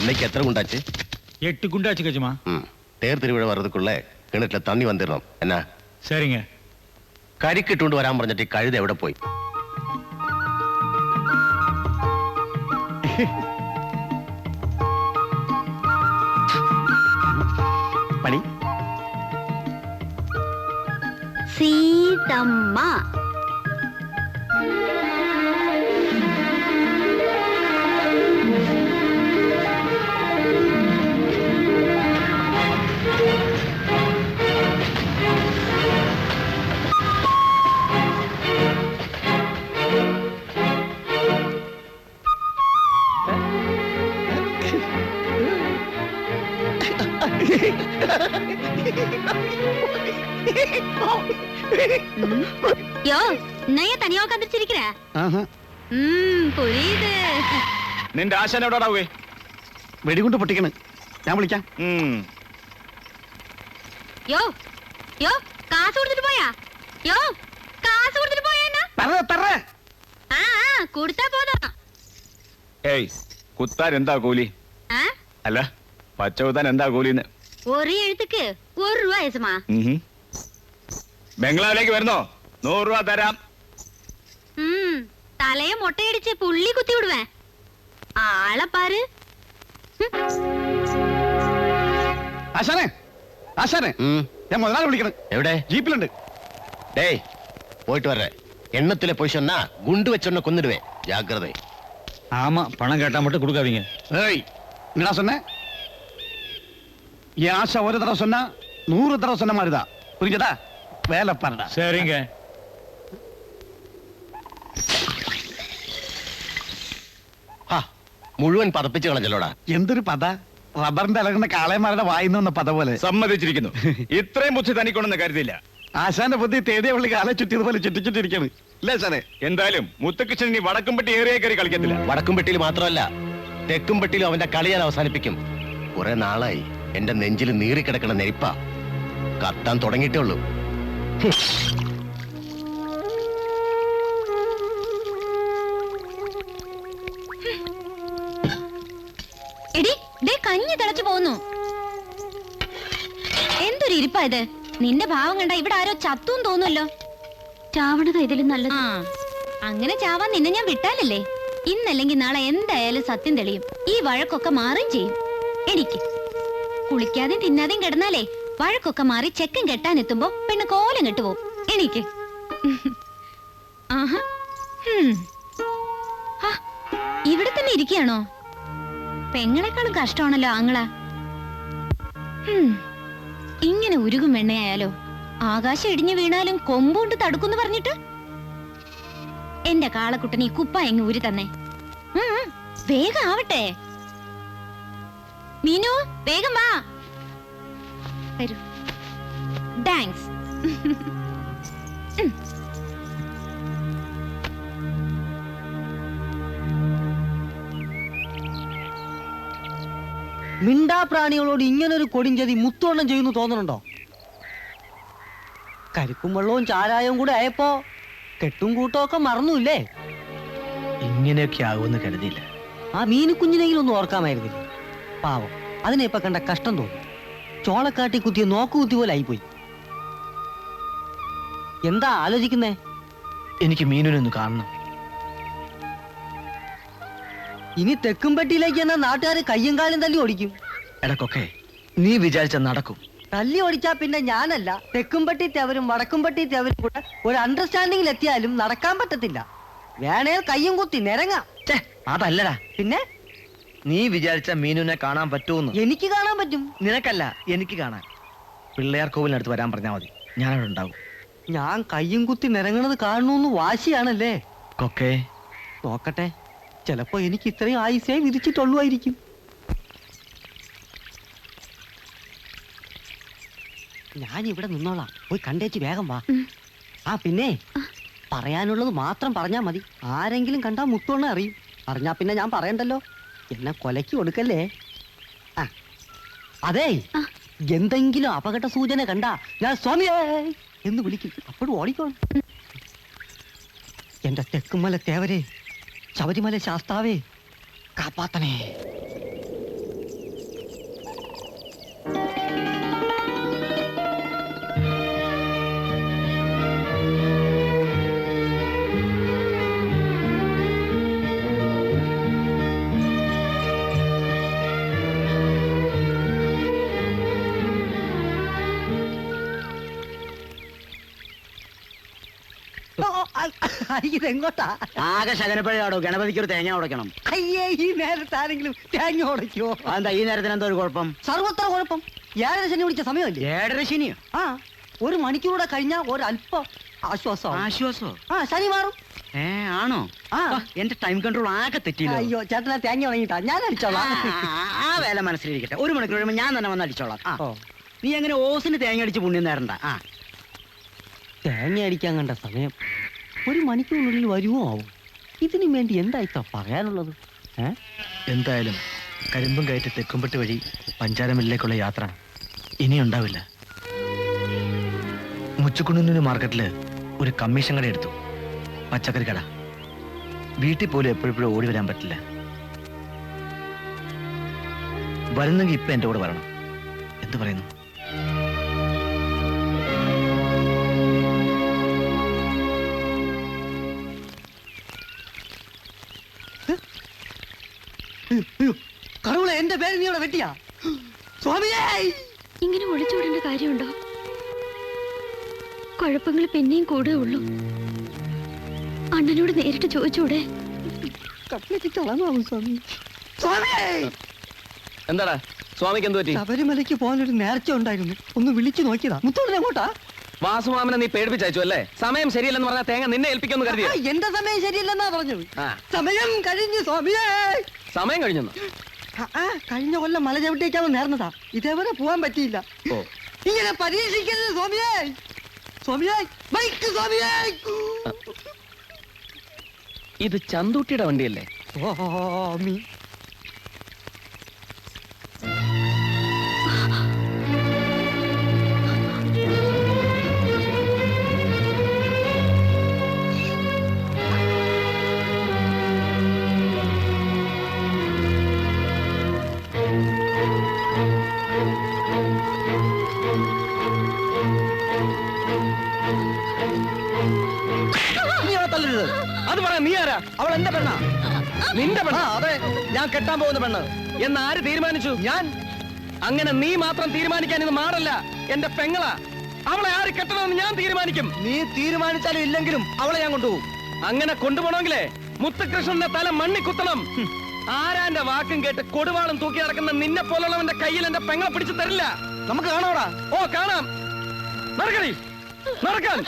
இன்னைக்கு எத்தனை குண்டாச்சு எட்டு குண்டாச்சு கஜமா ம் தேர் திருவிழா வர்றதுக்குள்ள கிணத்துல தண்ணி வந்துடணும் என்ன சரிங்க കരിക്കിട്ടുകൊണ്ട് വരാൻ പറഞ്ഞിട്ട് ഈ കഴുത എവിടെ പോയി പണി സീതമ്മ யோ நைய தனியா உட்காந்துருச்சிருக்கிற ம் புரியுது നിന്റെ ആശാൻ എവിടാ പോയി വെടികൊണ്ട് പൊട്ടിക്കണ് ഞാൻ വിളിക്കാം யோ யோ காசு கொடுத்துட்டு போயா யோ காசு கொடுத்துட்டு போயா என்ன തറ തറ ஆ ஆ, கொடுத்தா போதும் ഏയ് കുത്താൻ എന്താ കൂലി ஆ? അല്ല പച്ച കുത്താൻ എന്താ കൂലിന്ന് ஒரு எழுத்துக்கு ஒரு ரூபா ஏசுமா ഉഹും. ബംഗ്ലാവിലേക്ക് വരുന്നോ നൂറ് രൂപ തരാം ம் தலைய மொட்டையடிச்சு புள்ளி குத்தி விடுவேன் ஆளை பாரு ആശാനെ ആശാനെ ഉം, ഞാൻ മുതലാളി വിളിക്കണം എവിടെ ജീപ്പിലുണ്ട് டேய் போயிட்டு வர்றேன் எண்ணத்துல போய் சொன்னா குண்டு வச்சொன்ன கொன்னுடுவேன் ஜாக்கிரதை ஆமா பணம் கேட்டா மட்டும் கொடுக்காதீங்க ஏய் என்னடா சொன்ன என் ஆசை ஒரு தடவை சொன்னா நூறு தடவை சொன்ன மாதிரிதான் புரிஞ்சதா வேலை பாருடா சரிங்க ഹാ മുഴുവൻ പതപ്പിച്ച് കളഞ്ഞല്ലോടാ എന്തൊരു പത റബ്ബറിന്റെ ഇളകുന്ന കാളയന്മാരുടെ വായിന്ന് വന്ന പത പോലെ സമ്മതിച്ചിരിക്കുന്നു ഇത്രയും ബുദ്ധി തനിക്കൊണ്ടെന്ന് കരുതില്ല ആശാന്റെ ബുദ്ധി തേടിയ പുള്ളി കാലെ ചുറ്റിയതുപോലെ ചുറ്റിച്ചുറ്റിരിക്കാണ് ഇല്ലേ ആശാനെ എന്തായാലും മുത്തകൃഷ്ണൻ ഇനി വടക്കുംപെട്ടി ഏറിയ കയറി കളിക്കത്തില്ല വടക്കുംപെട്ടിയിൽ മാത്രമല്ല തെക്കുംപെട്ടിയിലും അവന്റെ കളി ഞാൻ അവസാനിപ്പിക്കും കുറെ നാളായി എന്റെ നെഞ്ചിൽ നീറിക്കിടക്കണ നെരിപ്പ കത്താൻ തുടങ്ങിയിട്ടേ ഉള്ളൂ. എടി ദേ കഞ്ഞി തിളച്ചു പോന്നു. എന്തൊരു ഇരിപ്പാ ഇത്? നിന്റെ ഭാവം കണ്ട ഇവിടെ ആരോ ചത്തും തോന്നുമല്ലോ ചാവണത് ഇതിലും നല്ലത്. അങ്ങനെ ചാവാൻ നിന്നെ ഞാൻ വിട്ടാലല്ലേ? ഇന്നല്ലെങ്കിൽ നാളെ എന്തായാലും സത്യം തെളിയും. ഈ വഴക്കൊക്കെ മാറുകയും ചെയ്യും. എനിക്ക് കുളിക്കാതെയും തിന്നാതെയും കിടന്നാലേ വഴക്കൊക്കെ മാറി ചെക്കൻ കെട്ടാൻ എത്തുമ്പോ പെണ്ണ് കോലം കെട്ടുപോകും എനിക്ക് ആഹാ. ഇവിടെ തന്നെ ഇരിക്കുകയാണോ? പെങ്ങളെക്കാളും കഷ്ടമാണല്ലോ ആങ്ങള. ഇങ്ങനെ ഉരുകും വെണ്ണയായാലോ? ആകാശം ഇടിഞ്ഞു വീണാലും കൊമ്പുകൊണ്ട് തടുക്കുന്നു പറഞ്ഞിട്ട്? എന്റെ കാളക്കുട്ടൻ ഈ കുപ്പ എങ്ങ് ഉരി തന്നെ. വേഗം ആവട്ടെ. മീനു വേഗം വാ. വരൂ. താങ്ക്സ് മിണ്ടാപ്രാണികളോട് ഒരു കൊടിഞ്ചതി മുത്തുവണ്ണം ചെയ്യുന്നു തോന്നുന്നുണ്ടോ കരിക്കും വെള്ളവും ചാരായവും കൂടെ ആയപ്പോ കെട്ടും കൂട്ടമൊക്കെ ഒക്കെ മറന്നുല്ലേ? ഇങ്ങനെയൊക്കെ ആകുമെന്ന് കരുതിയില്ല. ആ മീനുക്കുഞ്ഞിനെങ്കിലും ഒന്ന് ഓർക്കാമായിരുന്നില്ലേ? പാവം. അതിനെ ഇപ്പൊ കണ്ട കഷ്ടം തോന്നി. ചോളക്കാട്ടി കുത്തിയ നോക്കു കുത്തി പോലെ ആയിപ്പോയി. എന്താ ആലോചിക്കുന്നേ? എനിക്ക് മീനുനൊന്ന് കാണണം. ഇനി തെക്കുംപെട്ടിയിലേക്ക് എന്നാ നാട്ടുകാർ കയ്യും കാലും തല്ലി ഓടിക്കും. ഇടക്കൊക്കെ നീ വിചാരിച്ച നടക്കും. തല്ലി ഓടിച്ചാ പിന്നെ ഞാനല്ല. തെക്കുംപെട്ടി തെവരും വടക്കുംപെട്ടി തെവരും കൂടെ ഒരു അണ്ടർസ്റ്റാൻഡിംഗിൽ എത്തിയാലും നടക്കാൻ പറ്റത്തില്ല. വേണേൽ കയ്യും കുത്തി നിരങ്ങാം. അതല്ലടാ. പിന്നെ? നീ വിചാരിച്ച മീനുവിനെ കാണാൻ പറ്റുമെന്ന്. എനിക്ക് കാണാൻ പറ്റും. നിനക്കല്ല എനിക്ക് കാണാൻ. പിള്ളേർ കോവിലിനടുത്ത് വരാൻ പറഞ്ഞാൽ മതി. ഞാനവിടെ ഉണ്ടാവും. ഞാൻ കയ്യും കുത്തി നിരങ്ങണത് കാണണമെന്ന് വാശിയാണല്ലേ? കൊക്കെ. നോക്കട്ടെ. ചിലപ്പോ എനിക്ക് ഇത്രയും ആയുസേ വിധിച്ചിട്ടുള്ളുവായിരിക്കും. ഞാൻ ഇവിടെ നിന്നോളാം. പോയി കണ്ടേച്ച് വേഗം വാ. ആ പിന്നെ പറയാനുള്ളത് മാത്രം പറഞ്ഞാ മതി. ആരെങ്കിലും കണ്ടാ മുത്തോണ്ണ അറിയും. അറിഞ്ഞാ പിന്നെ ഞാൻ പറയണ്ടല്ലോ. എന്നെ കൊലക്ക് കൊടുക്കല്ലേ? ആ അതേ എന്തെങ്കിലും അപകട സൂചന കണ്ടാ ഞാൻ സ്വാമിയേ എന്ന് വിളിക്കും. അപ്പോഴും ഓടിക്കോളും. എന്റെ തെക്കുമല തേവരെ ശബരിമല ശാസ്താവേ കാപ്പാത്തനേ ഇത് എങ്ങോട്ടാ ആകെ ശകനപ്പഴയാടോ. ഗണപതിക്ക് ഒരു തേങ്ങ ഉടയ്ക്കണം. അയ്യേ ഈ നേരത്തെ ആരെങ്കിലും തേങ്ങ ഉടയ്ക്കോ എന്താ ഈ നേരത്തിന് എന്തോ ഒരു കുഴപ്പം? സർവത്ര കുഴപ്പം. ഏഴര ശനി വിളിച്ച സമയമല്ലേ? ഏഴര ശനിയോ? ആ ഒരു മണിക്കൂടെ കഴിഞ്ഞാൽ ഒരല്പം ആശ്വാസം ആശ്വാസോ? ആ ശനി മാറും. ഏ ആണോ? ആ. എന്റെ ടൈം കൺട്രോൾ ആകെ തെറ്റിയില്ല? അയ്യോ ചേട്ടനെ തേങ്ങ വാങ്ങിട്ടാ ഞാൻ അടിച്ചോളാം. ആ, വേല മനസ്സിലിരിക്കട്ടെ. ഒരു മണിക്കൂർ കഴിയുമ്പോൾ ഞാൻ തന്നെ വന്ന് അടിച്ചോളാം. ആ. നീ അങ്ങനെ ഓസിന് തേങ്ങ അടിച്ച് പുണ്യം നേരണ്ട ആ. തേങ്ങ അടിക്കാൻ കണ്ട സമയം. ഒരു മണിക്കൂറിനുള്ളിൽ വരുമോ ആവും. ഇതിനു വേണ്ടി എന്താ ഇത്ര പറയാനുള്ളത് എന്തായാലും കരിമ്പും കയറ്റി തെക്കുംപെട്ട് വഴി പഞ്ചാരമില്ലേക്കുള്ള യാത്ര ഇനി ഉണ്ടാവില്ല. മുച്ചുകുണ്ണൂര് മാർക്കറ്റിൽ ഒരു കമ്മീഷൻ കട എടുത്തു. പച്ചക്കറി കട. വീട്ടിൽ പോലും എപ്പോഴെപ്പോഴും ഓടി വരാൻ പറ്റില്ല. വരുന്നെങ്കിൽ ഇപ്പൊ എന്റെ കൂടെ വരണം. എന്ത് പറയുന്നു? പേര് നീ ഇവിടെ വെട്ടിയാ? സ്വാമിയേ! ഇങ്ങനെ ഒളിച്ചോടേണ്ട കാര്യമുണ്ടോ? കുഴപ്പങ്ങൾ പിന്നെയും കൂടെ ഉള്ളൂ. അണ്ണനോട് നേരിട്ട് ചോദിച്ചൂടെ? കട്ടിലേക്ക് കളങ്ങാവും സ്വാമി? സ്വാമിയേ! എന്താടാ? സ്വാമിക്ക് എന്ത് പറ്റി? ശബരിമലയ്ക്ക് പോകാനൊരു നേർച്ച ഉണ്ടായിരുന്നു. ഒന്ന് വിളിച്ചു നോക്കിയതാ. മുത്തോടിനെ അങ്ങോട്ടാ? വാസുമാമനെ നീ പേടിപ്പിച്ചു അല്ലേ? സമയം ശരിയല്ലെന്ന് പറഞ്ഞാൽ തേങ്ങ നിന്നെ ഏൽപ്പിക്കുമെന്ന് കരുതിയോ? എന്റെ സമയം ശരിയല്ലെന്നാ പറഞ്ഞു സമയം കഴിഞ്ഞു സ്വാമിയേ! സമയം കഴിഞ്ഞു ആ, കഴിഞ്ഞ കൊല്ലം മല ചവിട്ടിയേക്കാന്ന് നേർന്നതാ. ഇതേവരെ പോവാൻ പറ്റിയില്ല. ഇങ്ങനെ പരീക്ഷിക്കരുത് സ്വാമിയേ. സ്വാമിയായി ബൈക്ക് സ്വാമിയായി ഇത് ചന്തൂട്ടിയുടെ വണ്ടിയല്ലേ? സ്വാമി അത് പറയാം നീ ആരാ അവൾ എന്റെ പെണ്ണാ നിന്റെ പെണ്ണാ അതെ ഞാൻ കെട്ടാൻ പോകുന്ന പെണ്ണ് എന്ന് ആര് തീരുമാനിച്ചു ഞാൻ അങ്ങനെ നീ മാത്രം തീരുമാനിക്കാൻ ഇത് മാറല്ല എന്റെ പെങ്ങളാ അവളെ ആര് കെട്ടണമെന്ന് ഞാൻ തീരുമാനിക്കും നീ തീരുമാനിച്ചാലും ഇല്ലെങ്കിലും അവളെ ഞാൻ കൊണ്ടുപോകും അങ്ങനെ കൊണ്ടുപോകണമെങ്കിലേ മുത്തുകൃഷ്ണന്റെ തല മണ്ണി കുത്തണം ആരാന്റെ വാക്കും കേട്ട് കൊടുവാളും തൂക്കി നടക്കുന്ന നിന്നെ പോലുള്ളവന്റെ കയ്യിൽ എന്റെ പെങ്ങളെ പിടിച്ചു തരില്ല നമുക്ക് കാണോടാ ഓ കാണാം നടക്കണേ നടക്കാൻ